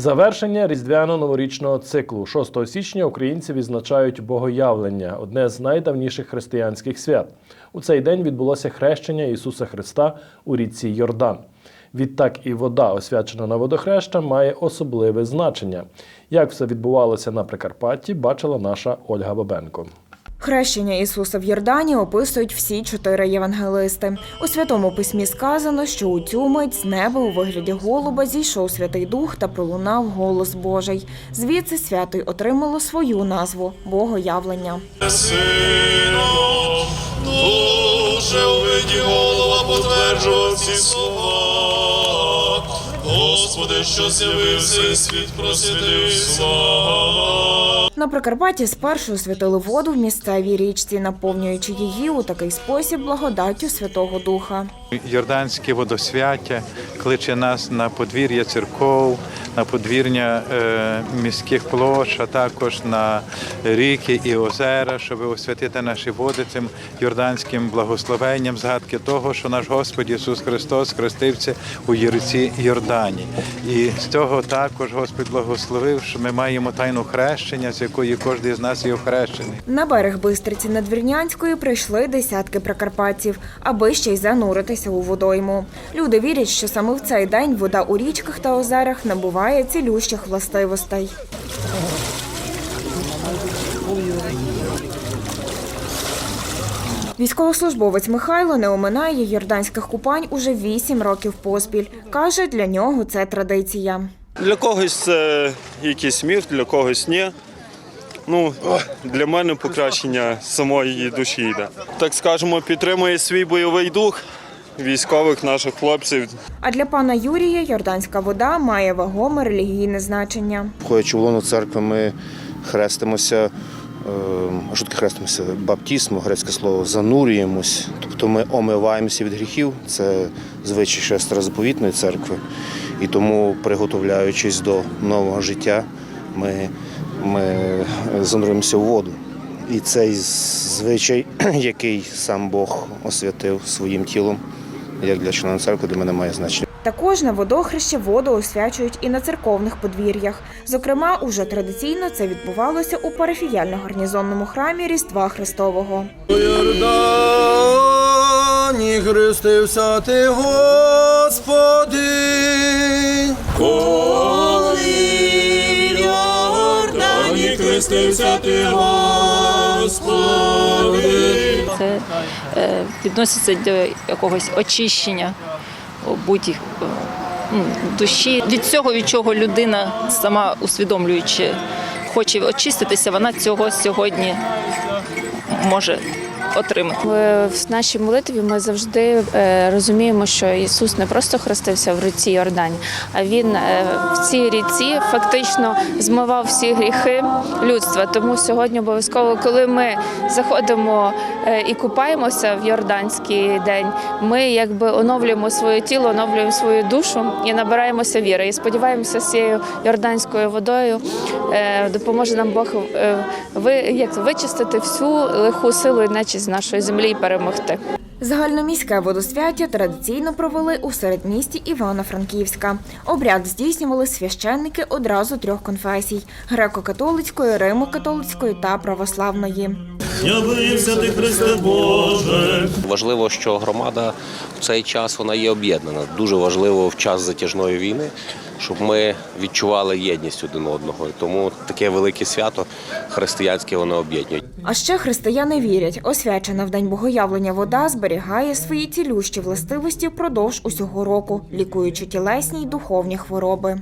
Завершення різдвяно-новорічного циклу 6 січня українці відзначають богоявлення одне з найдавніших християнських свят. У цей день відбулося хрещення Ісуса Христа у річці Йордан. Відтак і вода, освячена на водохреща, має особливе значення. Як все відбувалося на Прикарпатті, бачила наша Ольга Бабенко. Хрещення Ісуса в Йордані описують всі чотири євангелисти. У святому письмі сказано, що у цю мить з неба у вигляді голуба зійшов Святий Дух та пролунав голос Божий. Звідси свято й отримало свою назву Богоявлення. Сином, дуже у виді голова потверджував ці слова. Господи, що з'явився світ просвітив слава. На Прикарпатті спершу освятили воду в місцевій річці, наповнюючи її у такий спосіб благодаттю Святого Духа. Йорданське водосвяття кличе нас на подвір'я церков, на подвір'я е, міських площ, а також на ріки і озера, щоб освятити наші води цим йорданським благословенням, згадки того, що наш Господь Ісус Христос хрестився у Єриці Йордані. І з цього також Господь благословив, що ми маємо тайну хрещення, з якої кожен з нас є охрещений. На берег Бистриці Надвірнянської прийшли десятки прикарпатців, аби ще й зануритися у водойму. Люди вірять, що саме в цей день вода у річках та озерах набуває цілющих властивостей. Військовослужбовець Михайло не оминає йорданських купань уже вісім років поспіль. Каже, для нього це традиція. Для когось це якийсь міф, для когось ні. Ну, для мене покращення самої душі йде. Так скажемо, підтримує свій бойовий дух військових наших хлопців. А для пана Юрія йорданська вода має вагоме релігійне значення. Входячи в лоно церкви, ми хрестимося, е, а що таке хрестимося? Баптізм, грецьке слово, занурюємось, тобто ми омиваємося від гріхів. Це звичай ще старозаповітної церкви. І тому, приготовляючись до нового життя, ми, ми занурюємося в воду. І цей звичай, який сам Бог освятив своїм тілом, як для члена церкви, для мене має значення. Також на водохреще воду освячують і на церковних подвір'ях. Зокрема, уже традиційно це відбувалося у парафіяльно-гарнізонному храмі Різдва Христового. У Йордані хрестився ти, Господи. Йордані хрестився ти, Господи. Це е, відноситься до якогось очищення будь ну, душі. Від цього, від чого людина сама усвідомлюючи, хоче очиститися, вона цього сьогодні може отримати. В в нашій молитві ми завжди е, розуміємо, що Ісус не просто хрестився в ріці Йордані, а Він е, в цій ріці фактично змивав всі гріхи людства. Тому сьогодні обов'язково, коли ми заходимо е, і купаємося в Йорданський день, ми якби оновлюємо своє тіло, оновлюємо свою душу і набираємося віри. І сподіваємося, з цією йорданською водою е, допоможе нам Бог е, ви вичистити всю лиху силу і нечість з нашої землі і перемогти. Загальноміське водосвяття традиційно провели у середмісті Івано-Франківська. Обряд здійснювали священники одразу трьох конфесій: греко-католицької, римо-католицької та православної. Явився ти, Христе Боже. Важливо, що громада в цей час вона є об'єднана. Дуже важливо в час затяжної війни, щоб ми відчували єдність один одного. І Тому таке велике свято християнське воно об'єднує. А ще християни вірять, освячена в день богоявлення вода зберігає свої цілющі властивості впродовж усього року, лікуючи тілесні й духовні хвороби.